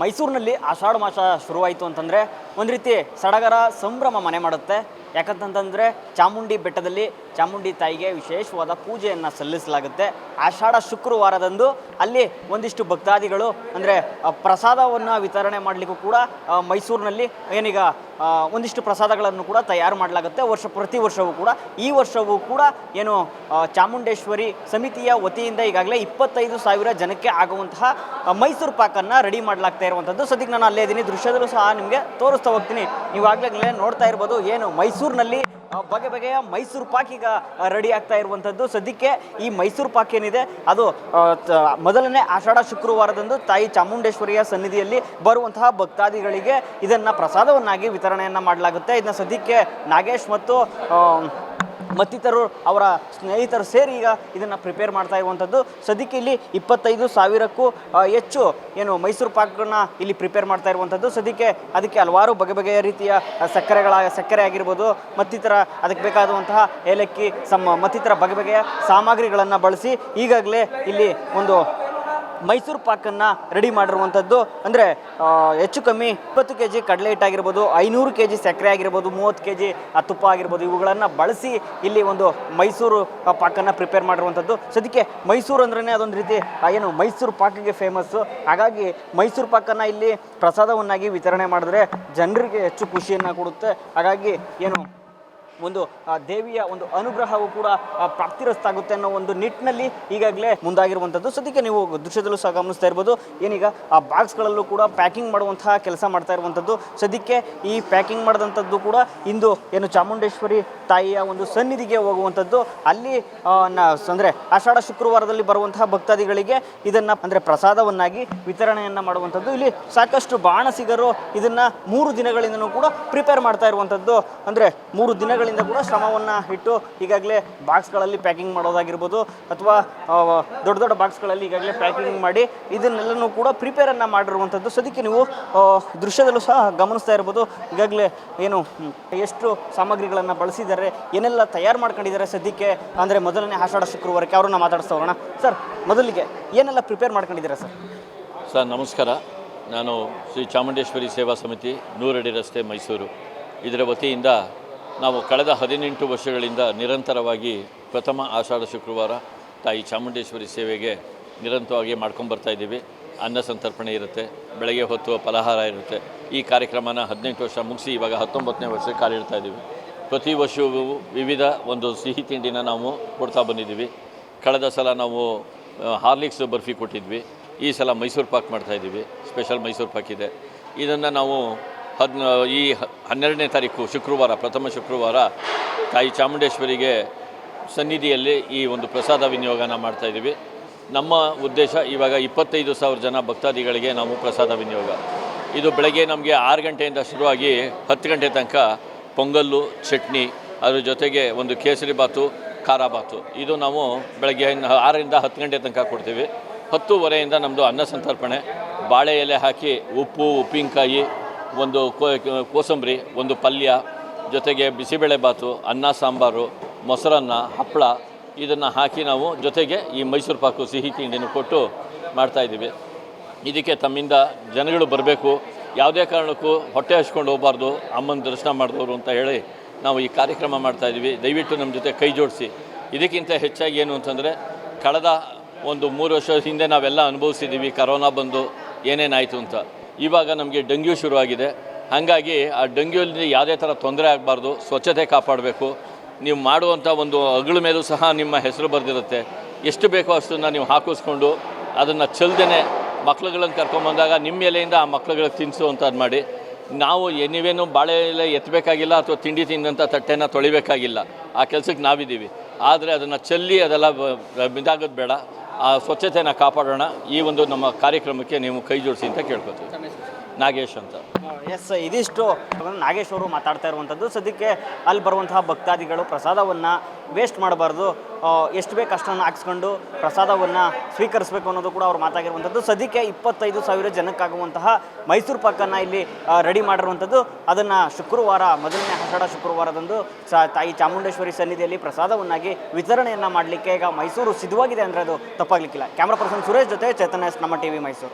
ಮೈಸೂರಿನಲ್ಲಿ ಆಷಾಢ ಮಾಸ ಶುರುವಾಯಿತು ಅಂತಂದರೆ ಒಂದು ರೀತಿ ಸಡಗರ ಸಂಭ್ರಮ ಮನೆ ಮಾಡುತ್ತೆ. ಯಾಕಂತಂತಂದರೆ ಚಾಮುಂಡಿ ಬೆಟ್ಟದಲ್ಲಿ ಚಾಮುಂಡಿ ತಾಯಿಗೆ ವಿಶೇಷವಾದ ಪೂಜೆಯನ್ನು ಸಲ್ಲಿಸಲಾಗುತ್ತೆ. ಆಷಾಢ ಶುಕ್ರವಾರದಂದು ಅಲ್ಲಿ ಒಂದಿಷ್ಟು ಭಕ್ತಾದಿಗಳು ಅಂದರೆ ಪ್ರಸಾದವನ್ನು ವಿತರಣೆ ಮಾಡಲಿಕ್ಕೂ ಕೂಡ ಮೈಸೂರಿನಲ್ಲಿ ಏನೀಗ ಒಂದಿಷ್ಟು ಪ್ರಸಾದಗಳನ್ನು ಕೂಡ ತಯಾರು ಮಾಡಲಾಗುತ್ತೆ. ವರ್ಷ, ಪ್ರತಿ ವರ್ಷವೂ ಕೂಡ. ಈ ವರ್ಷವೂ ಕೂಡ ಏನು ಚಾಮುಂಡೇಶ್ವರಿ ಸಮಿತಿಯ ವತಿಯಿಂದ ಈಗಾಗಲೇ ಇಪ್ಪತ್ತೈದು ಸಾವಿರ ಜನಕ್ಕೆ ಆಗುವಂತಹ ಮೈಸೂರು ಪಾಕನ್ನು ರೆಡಿ ಮಾಡಲಾಗ್ತಾ ಇರುವಂಥದ್ದು ಸದ್ಯಕ್ಕೆ ನಾನು ಅಲ್ಲೇ ಇದ್ದೀನಿ. ದೃಶ್ಯದಲ್ಲೂ ಸಹ ನಿಮಗೆ ತೋರಿಸ್ತಾ ಹೋಗ್ತೀನಿ. ನೀವು ನೀವಾಗಲೇ ನೋಡ್ತಾ ಇರ್ಬೋದು ಏನು ಮೈಸೂರಿನಲ್ಲಿ ಬಗೆ ಬಗೆಯ ಮೈಸೂರು ಪಾಕ್ ಈಗ ರೆಡಿ ಆಗ್ತಾ ಇರುವಂಥದ್ದು. ಸದ್ಯಕ್ಕೆ ಈ ಮೈಸೂರು ಪಾಕ್ ಏನಿದೆ, ಅದು ಮೊದಲನೇ ಆಷಾಢ ಶುಕ್ರವಾರದಂದು ತಾಯಿ ಚಾಮುಂಡೇಶ್ವರಿಯ ಸನ್ನಿಧಿಯಲ್ಲಿ ಬರುವಂತಹ ಭಕ್ತಾದಿಗಳಿಗೆ ಇದನ್ನು ಪ್ರಸಾದವನ್ನಾಗಿ ವಿತರಣೆಯನ್ನು ಮಾಡಲಾಗುತ್ತೆ. ಇದನ್ನ ಸದ್ಯಕ್ಕೆ ನಾಗೇಶ್ ಮತ್ತು ಮತ್ತಿತರರು ಅವರ ಸ್ನೇಹಿತರು ಸೇರಿ ಈಗ ಇದನ್ನು ಪ್ರಿಪೇರ್ ಮಾಡ್ತಾ ಇರುವಂಥದ್ದು ಸದ್ಯಕ್ಕೆ ಇಲ್ಲಿ ಇಪ್ಪತ್ತೈದು ಸಾವಿರಕ್ಕೂ ಹೆಚ್ಚು, ಏನು, ಮೈಸೂರು ಪಾಕನ್ನ ಇಲ್ಲಿ ಪ್ರಿಪೇರ್ ಮಾಡ್ತಾ ಇರುವಂಥದ್ದು ಸದ್ಯಕ್ಕೆ ಅದಕ್ಕೆ ಹಲವಾರು ಬಗೆ ಬಗೆಯ ರೀತಿಯ ಸಕ್ಕರೆಗಳ, ಸಕ್ಕರೆ ಆಗಿರ್ಬೋದು, ಮತ್ತಿತರ ಅದಕ್ಕೆ ಬೇಕಾದಂತಹ ಏಲಕ್ಕಿ, ಸಮ, ಮತ್ತಿತರ ಬಗೆ ಬಗೆಯ ಸಾಮಗ್ರಿಗಳನ್ನು ಬಳಸಿ ಈಗಾಗಲೇ ಇಲ್ಲಿ ಒಂದು ಮೈಸೂರು ಪಾಕನ್ನು ರೆಡಿ ಮಾಡಿರುವಂಥದ್ದು. ಅಂದರೆ ಹೆಚ್ಚು ಕಮ್ಮಿ ಇಪ್ಪತ್ತು ಕೆ ಜಿ ಕಡಲೆ ಹಿಟ್ಟಾಗಿರ್ಬೋದು ಐನೂರು ಕೆ ಜಿ ಸಕ್ಕರೆ ಆಗಿರ್ಬೋದು, ಮೂವತ್ತು ಕೆ ಜಿ ತುಪ್ಪ ಆಗಿರ್ಬೋದು, ಇವುಗಳನ್ನು ಬಳಸಿ ಇಲ್ಲಿ ಒಂದು ಮೈಸೂರು ಪಾಕನ್ನು ಪ್ರಿಪೇರ್ ಮಾಡಿರುವಂಥದ್ದು. ಸದ್ಯಕ್ಕೆ ಮೈಸೂರು ಅಂದ್ರೇ ಅದೊಂದು ರೀತಿ ಏನು ಮೈಸೂರು ಪಾಕಿಗೆ ಫೇಮಸ್ಸು ಹಾಗಾಗಿ ಮೈಸೂರು ಪಾಕನ್ನು ಇಲ್ಲಿ ಪ್ರಸಾದವನ್ನಾಗಿ ವಿತರಣೆ ಮಾಡಿದ್ರೆ ಜನರಿಗೆ ಹೆಚ್ಚು ಖುಷಿಯನ್ನು ಕೊಡುತ್ತೆ. ಹಾಗಾಗಿ ಏನು ಒಂದು ದೇವಿಯ ಒಂದು ಅನುಗ್ರಹವು ಕೂಡ ಪ್ರಾಪ್ತಿರಸ್ತಾಗುತ್ತೆ ಅನ್ನೋ ಒಂದು ನಿಟ್ಟಿನಲ್ಲಿ ಈಗಾಗಲೇ ಮುಂದಾಗಿರುವಂಥದ್ದು. ಸದ್ಯಕ್ಕೆ ನೀವು ದೃಶ್ಯದಲ್ಲೂ ಸಹ ಗಮನಿಸ್ತಾ ಇರ್ಬೋದು. ಏನೀಗ, ಆ, ಬಾಕ್ಸ್ಗಳಲ್ಲೂ ಕೂಡ ಪ್ಯಾಕಿಂಗ್ ಮಾಡುವಂತಹ ಕೆಲಸ ಮಾಡ್ತಾ ಇರುವಂಥದ್ದು. ಸದ್ಯಕ್ಕೆ ಈ ಪ್ಯಾಕಿಂಗ್ ಮಾಡಿದಂಥದ್ದು ಕೂಡ ಇಂದು ಏನು ಚಾಮುಂಡೇಶ್ವರಿ ತಾಯಿಯ ಒಂದು ಸನ್ನಿಧಿಗೆ ಹೋಗುವಂಥದ್ದು. ಅಲ್ಲಿ ಅಂದರೆ ಆಷಾಢ ಶುಕ್ರವಾರದಲ್ಲಿ ಬರುವಂತಹ ಭಕ್ತಾದಿಗಳಿಗೆ ಇದನ್ನು, ಅಂದರೆ ಪ್ರಸಾದವನ್ನಾಗಿ ವಿತರಣೆಯನ್ನು ಮಾಡುವಂಥದ್ದು. ಇಲ್ಲಿ ಸಾಕಷ್ಟು ಬಾಣಸಿಗರು ಇದನ್ನು ಮೂರು ದಿನಗಳಿಂದನೂ ಕೂಡ ಪ್ರಿಪೇರ್ ಮಾಡ್ತಾ ಇರುವಂಥದ್ದು. ಅಂದರೆ ಮೂರು ದಿನಗಳಿಂದ ಕೂಡ ಶ್ರಮವನ್ನು ಇಟ್ಟು ಈಗಾಗಲೇ ಬಾಕ್ಸ್ಗಳಲ್ಲಿ ಪ್ಯಾಕಿಂಗ್ ಮಾಡೋದಾಗಿರ್ಬೋದು ಅಥವಾ ದೊಡ್ಡ ದೊಡ್ಡ ಬಾಕ್ಸ್ಗಳಲ್ಲಿ ಈಗಾಗಲೇ ಪ್ಯಾಕಿಂಗ್ ಮಾಡಿ ಇದನ್ನೆಲ್ಲನೂ ಕೂಡ ಪ್ರಿಪೇರನ್ನು ಮಾಡಿರುವಂಥದ್ದು. ಸದ್ಯಕ್ಕೆ ನೀವು ದೃಶ್ಯದಲ್ಲೂ ಸಹ ಗಮನಿಸ್ತಾ ಇರ್ಬೋದು. ಈಗಾಗಲೇ ಏನು, ಎಷ್ಟು ಸಾಮಗ್ರಿಗಳನ್ನು ಬಳಸಿದ್ದಾರೆ, ಏನೆಲ್ಲ ತಯಾರು ಮಾಡ್ಕೊಂಡಿದ್ದಾರೆ ಸದ್ಯಕ್ಕೆ. ಅಂದರೆ ಮೊದಲನೇ ಆಷಾಢ ಶುಕ್ರವಾರಕ್ಕೆ ಅವ್ರನ್ನ ಮಾತಾಡಿಸ್ತಾ ಹೋಗೋಣ. ಸರ್, ಮೊದಲಿಗೆ ಏನೆಲ್ಲ ಪ್ರಿಪೇರ್ ಮಾಡ್ಕೊಂಡಿದ್ದೀರಾ ಸರ್? ಸರ್, ನಮಸ್ಕಾರ. ನಾನು ಶ್ರೀ ಚಾಮುಂಡೇಶ್ವರಿ ಸೇವಾ ಸಮಿತಿ ನೂರಡಿ ರಸ್ತೆ ಮೈಸೂರು. ಇದರ ವತಿಯಿಂದ ನಾವು ಕಳೆದ ಹದಿನೆಂಟು ವರ್ಷಗಳಿಂದ ನಿರಂತರವಾಗಿ ಪ್ರಥಮ ಆಷಾಢ ಶುಕ್ರವಾರ ತಾಯಿ ಚಾಮುಂಡೇಶ್ವರಿ ಸೇವೆಗೆ ನಿರಂತರವಾಗಿ ಮಾಡ್ಕೊಂಬರ್ತಾ ಇದ್ದೀವಿ. ಅನ್ನ ಸಂತರ್ಪಣೆ ಇರುತ್ತೆ, ಬೆಳಗ್ಗೆ ಹೊತ್ತು ಫಲಹಾರ ಇರುತ್ತೆ. ಈ ಕಾರ್ಯಕ್ರಮನ ಹದಿನೆಂಟು ವರ್ಷ ಮುಗಿಸಿ ಇವಾಗ ಹತ್ತೊಂಬತ್ತನೇ ವರ್ಷಕ್ಕೆ ಕಾಲಿಡ್ತಾ ಇದ್ದೀವಿ. ಪ್ರತಿ ವರ್ಷವೂ ವಿವಿಧ ಒಂದು ಸಿಹಿ ತಿಂಡಿನ ನಾವು ಕೊಡ್ತಾ ಬಂದಿದ್ದೀವಿ. ಕಳೆದ ಸಲ ನಾವು ಹಾರ್ಲಿಕ್ಸ್ ಬರ್ಫಿ ಕೊಟ್ಟಿದ್ವಿ. ಈ ಸಲ ಮೈಸೂರು ಪಾಕ್ ಮಾಡ್ತಾಯಿದ್ದೀವಿ ಸ್ಪೆಷಲ್ ಮೈಸೂರು ಪಾಕ್ ಇದೆ. ಇದನ್ನು ನಾವು ಹದ್ ಈ ಹನ್ನೆರಡನೇ ತಾರೀಕು ಶುಕ್ರವಾರ, ಪ್ರಥಮ ಶುಕ್ರವಾರ ತಾಯಿ ಚಾಮುಂಡೇಶ್ವರಿಗೆ ಸನ್ನಿಧಿಯಲ್ಲಿ ಈ ಒಂದು ಪ್ರಸಾದ ವಿನಿಯೋಗನ ಮಾಡ್ತಾಯಿದ್ದೀವಿ ನಮ್ಮ ಉದ್ದೇಶ ಇವಾಗ ಇಪ್ಪತ್ತೈದು ಸಾವಿರ ಜನ ಭಕ್ತಾದಿಗಳಿಗೆ ನಾವು ಪ್ರಸಾದ ವಿನಿಯೋಗ. ಇದು ಬೆಳಗ್ಗೆ ನಮಗೆ ಆರು ಗಂಟೆಯಿಂದ ಶುರುವಾಗಿ ಹತ್ತು ಗಂಟೆ ತನಕ ಪೊಂಗಲ್ಲು, ಚಟ್ನಿ, ಅದ್ರ ಜೊತೆಗೆ ಒಂದು ಕೇಸರಿ ಬಾತು, ಖಾರ ಬಾತು. ಇದು ನಾವು ಬೆಳಗ್ಗೆ ಆರರಿಂದ ಹತ್ತು ಗಂಟೆ ತನಕ ಕೊಡ್ತೀವಿ. ಹತ್ತುವರೆಯಿಂದ ನಮ್ಮದು ಅನ್ನ ಸಂತರ್ಪಣೆ. ಬಾಳೆ ಎಲೆ ಹಾಕಿ ಉಪ್ಪು, ಉಪ್ಪಿನಕಾಯಿ ಒಂದು ಕೋಸಂಬರಿ, ಒಂದು ಪಲ್ಯ, ಜೊತೆಗೆ ಬಿಸಿಬೇಳೆ ಬಾತು, ಅನ್ನ, ಸಾಂಬಾರು, ಮೊಸರನ್ನ, ಹಪ್ಪಳ, ಇದನ್ನು ಹಾಕಿ ನಾವು ಜೊತೆಗೆ ಈ ಮೈಸೂರು ಪಾಕು ಸಿಹಿ ತಿಂಡಿಯನ್ನು ಕೊಟ್ಟು ಮಾಡ್ತಾಯಿದ್ದೀವಿ ಇದಕ್ಕೆ ತಮ್ಮಿಂದ ಜನಗಳು ಬರಬೇಕು. ಯಾವುದೇ ಕಾರಣಕ್ಕೂ ಹೊಟ್ಟೆ ಹಚ್ಕೊಂಡು ಹೋಗಬಾರ್ದು, ಅಮ್ಮನ ದರ್ಶನ ಮಾಡಿದವರು ಅಂತ ಹೇಳಿ ನಾವು ಈ ಕಾರ್ಯಕ್ರಮ ಮಾಡ್ತಾಯಿದ್ದೀವಿ ದಯವಿಟ್ಟು ನಮ್ಮ ಜೊತೆ ಕೈ ಜೋಡಿಸಿ. ಇದಕ್ಕಿಂತ ಹೆಚ್ಚಾಗಿ ಏನು ಅಂತಂದರೆ, ಕಳೆದ ಒಂದು ಮೂರು ವರ್ಷ ಹಿಂದೆ ನಾವೆಲ್ಲ ಅನುಭವಿಸಿದ್ದೀವಿ, ಕರೋನಾ ಬಂದು ಏನೇನಾಯಿತು ಅಂತ. ಇವಾಗ ನಮಗೆ ಡೆಂಗ್ಯೂ ಶುರುವಾಗಿದೆ. ಹಾಗಾಗಿ ಆ ಡೆಂಗ್ಯೂಲಿ ಯಾವುದೇ ಥರ ತೊಂದರೆ ಆಗಬಾರ್ದು, ಸ್ವಚ್ಛತೆ ಕಾಪಾಡಬೇಕು. ನೀವು ಮಾಡುವಂಥ ಒಂದು ಅಗಳ ಮೇಲೂ ಸಹ ನಿಮ್ಮ ಹೆಸರು ಬರೆದಿರುತ್ತೆ. ಎಷ್ಟು ಬೇಕೋ ಅಷ್ಟನ್ನು ನೀವು ಹಾಕಿಸ್ಕೊಂಡು ಅದನ್ನು ಚೆಲ್ದೇ ಮಕ್ಳುಗಳನ್ನು ಕರ್ಕೊಂಬಂದಾಗ ನಿಮ್ಮ ಎಲೆಯಿಂದ ಆ ಮಕ್ಳುಗಳಿಗೆ ತಿನ್ನಿಸುವಂಥದ್ದು ಮಾಡಿ. ನಾವು ನೀವೇನು ಬಾಳೆ ಎಲೆ ಎತ್ತಬೇಕಾಗಿಲ್ಲ ಅಥವಾ ತಿಂಡಿ ತಿಂದಂಥ ತಟ್ಟೆನ ತೊಳಿಬೇಕಾಗಿಲ್ಲ. ಆ ಕೆಲಸಕ್ಕೆ ನಾವಿದ್ದೀವಿ. ಆದರೆ ಅದನ್ನು ಚೆಲ್ಲಿ ಅದೆಲ್ಲ ಇದಾಗೋದು ಬೇಡ. ಆ ಸ್ವಚ್ಛತೆಯನ್ನು ಕಾಪಾಡೋಣ. ಈ ಒಂದು ನಮ್ಮ ಕಾರ್ಯಕ್ರಮಕ್ಕೆ ನೀವು ಕೈ ಜೋಡಿಸಿ ಅಂತ ಕೇಳ್ಕೊತೀವಿ. ನಾಗೇಶ್ ಅಂತ. ಎಸ್ ಇದಿಷ್ಟು ನಾಗೇಶ್ ಅವರು ಮಾತಾಡ್ತಾ ಇರುವಂಥದ್ದು. ಸದ್ಯಕ್ಕೆ ಅಲ್ಲಿ ಬರುವಂತಹ ಭಕ್ತಾದಿಗಳು ಪ್ರಸಾದವನ್ನು ವೇಸ್ಟ್ ಮಾಡಬಾರ್ದು. ಎಷ್ಟು ಬೇಕು ಅಷ್ಟನ್ನು ಹಾಕ್ಸ್ಕೊಂಡು ಪ್ರಸಾದವನ್ನು ಸ್ವೀಕರಿಸಬೇಕು ಅನ್ನೋದು ಕೂಡ ಅವ್ರು ಮಾತಾಗಿರುವಂಥದ್ದು. ಸದ್ಯಕ್ಕೆ ಇಪ್ಪತ್ತೈದು ಸಾವಿರ ಜನಕ್ಕಾಗುವಂತಹ ಮೈಸೂರು ಪಾಕನ್ನು ಇಲ್ಲಿ ರೆಡಿ ಮಾಡಿರುವಂಥದ್ದು. ಅದನ್ನು ಶುಕ್ರವಾರ, ಮೊದಲನೇ ಆಷಾಢ ಶುಕ್ರವಾರದಂದು ತಾಯಿ ಚಾಮುಂಡೇಶ್ವರಿ ಸನ್ನಿಧಿಯಲ್ಲಿ ಪ್ರಸಾದವನ್ನಾಗಿ ವಿತರಣೆಯನ್ನು ಮಾಡಲಿಕ್ಕೆ ಈಗ ಮೈಸೂರು ಸಿದ್ಧವಾಗಿದೆ ಅಂದರೆ ಅದು ತಪ್ಪಾಗಲಿಕ್ಕಿಲ್ಲ. ಕ್ಯಾಮ್ರಾ ಪರ್ಸನ್ ಸುರೇಶ್ ಜೊತೆ ಚೇತನ ಎಸ್ ನಮ್ಮ ಟಿ ವಿ ಮೈಸೂರು.